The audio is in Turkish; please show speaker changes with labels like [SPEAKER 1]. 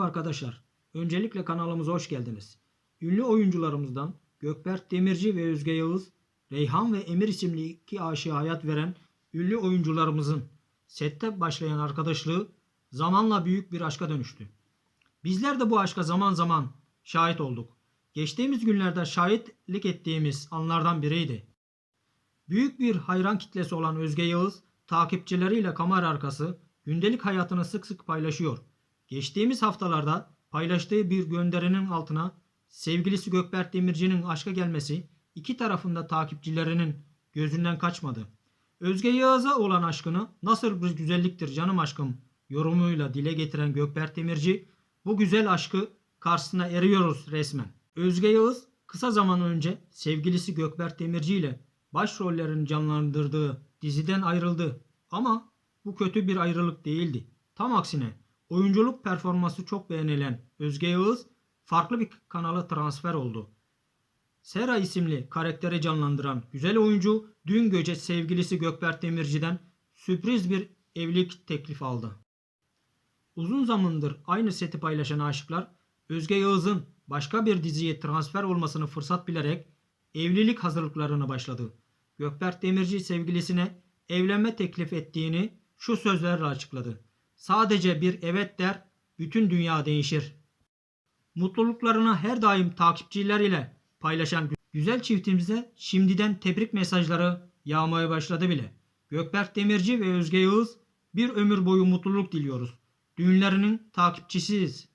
[SPEAKER 1] arkadaşlar. Öncelikle kanalımıza hoş geldiniz. Ünlü oyuncularımızdan Gökberk Demirci ve Özge Yağız, Reyhan ve Emir isimli iki aşığa hayat veren ünlü oyuncularımızın sette başlayan arkadaşlığı zamanla büyük bir aşka dönüştü. Bizler de bu aşka zaman zaman şahit olduk. Geçtiğimiz günlerde şahitlik ettiğimiz anlardan biriydi. Büyük bir hayran kitlesi olan Özge Yağız, takipçileriyle kamera arkası gündelik hayatını sık sık paylaşıyor. Geçtiğimiz haftalarda paylaştığı bir gönderinin altına sevgilisi Gökberk Demirci'nin aşka gelmesi iki tarafında takipçilerinin gözünden kaçmadı. Özge Yağız'a olan aşkını nasıl bir güzelliktir canım aşkım yorumuyla dile getiren Gökberk Demirci bu güzel aşkı karşısına eriyoruz resmen. Özge Yağız kısa zaman önce sevgilisi Gökberk Demirci ile başrollerini canlandırdığı diziden ayrıldı. Ama bu kötü bir ayrılık değildi. Tam aksine oyunculuk performansı çok beğenilen Özge Yağız farklı bir kanala transfer oldu. Sera isimli karakteri canlandıran güzel oyuncu dün gece sevgilisi Gökberk Demirci'den sürpriz bir evlilik teklifi aldı. Uzun zamandır aynı seti paylaşan aşıklar Özge Yağız'ın başka bir diziye transfer olmasını fırsat bilerek evlilik hazırlıklarına başladı. Gökberk Demirci sevgilisine evlenme teklif ettiğini şu sözlerle açıkladı. Sadece bir evet der, bütün dünya değişir. Mutluluklarını her daim takipçiler ile paylaşan güzel çiftimize şimdiden tebrik mesajları yağmaya başladı bile. Gökberk Demirci ve Özge Yağız bir ömür boyu mutluluk diliyoruz. Düğünlerinin takipçisiyiz.